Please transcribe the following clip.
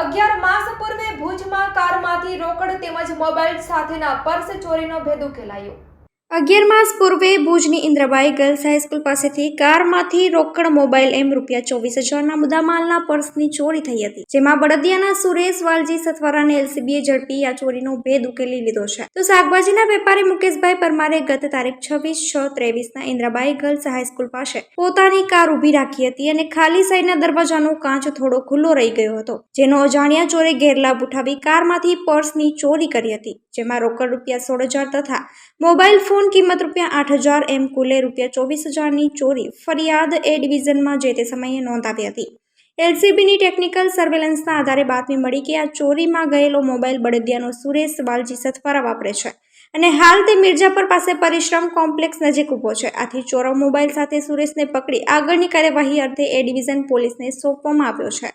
અગિયાર માસ પૂર્વે ભુજમાં કારમાંથી રોકડ તેમજ મોબાઈલ સાથેના પર્સ ચોરીનો ભેદ ઉકેલાયો અગિયાર માસ પૂર્વે ભુજની ઇન્દ્રબાઈ ગર્લ્સ હાઈસ્કૂલ પાસેથી કારમાંથી રોકડ મોબાઈલ એમ રૂપિયા ચોવીસ હજારના મુદ્દામાલના પર્સની ચોરી થઈ હતી, જેમાં બળદિયાના સુરેશ વાલજી સથવારાને એલસીબીએ ઝડપી આ ચોરીનો ભેદ ઉકેલી લીધો છે. તો શાકભાજીના વેપારી મુકેશભાઈ પરમારે ગત તારીખ છવ્વીસ છ ત્રેવીસના ઇન્દ્રબાઈ ગર્લ્સ હાઈસ્કૂલ પાસે પોતાની કાર ઊભી રાખી હતી અને ખાલી સાઈડના દરવાજાનો કાચ થોડો ખુલ્લો રહી ગયો હતો, જેનો અજાણ્યા ચોરે ગેરલાભ ઉઠાવી કારમાંથી પર્સની ચોરી કરી હતી, જેમાં રોકડ રૂપિયા સોળ હજાર તથા મોબાઈલ ફોન કિંમત રૂપિયા આઠ હજાર, એમ કુલે રૂપિયા ચોવીસ હજારની ચોરી, ફરિયાદ એ ડિવિઝનમાં જે તે સમયે નોંધાવી હતી. એલસીબીની ટેકનિકલ સર્વેલન્સના આધારે બાતમી મળી કે આ ચોરીમાં ગયેલો મોબાઈલ બળદિયાનો સુરેશ વાલજી સથવારા વાપરે છે અને હાલ તે મિર્જાપર પાસે પરિશ્રમ કોમ્પ્લેક્સ નજીક ઊભો છે. આથી ચોરો મોબાઈલ સાથે સુરેશને પકડી આગળની કાર્યવાહી અર્થે એ ડિવિઝન પોલીસને સોંપવામાં આવ્યો છે.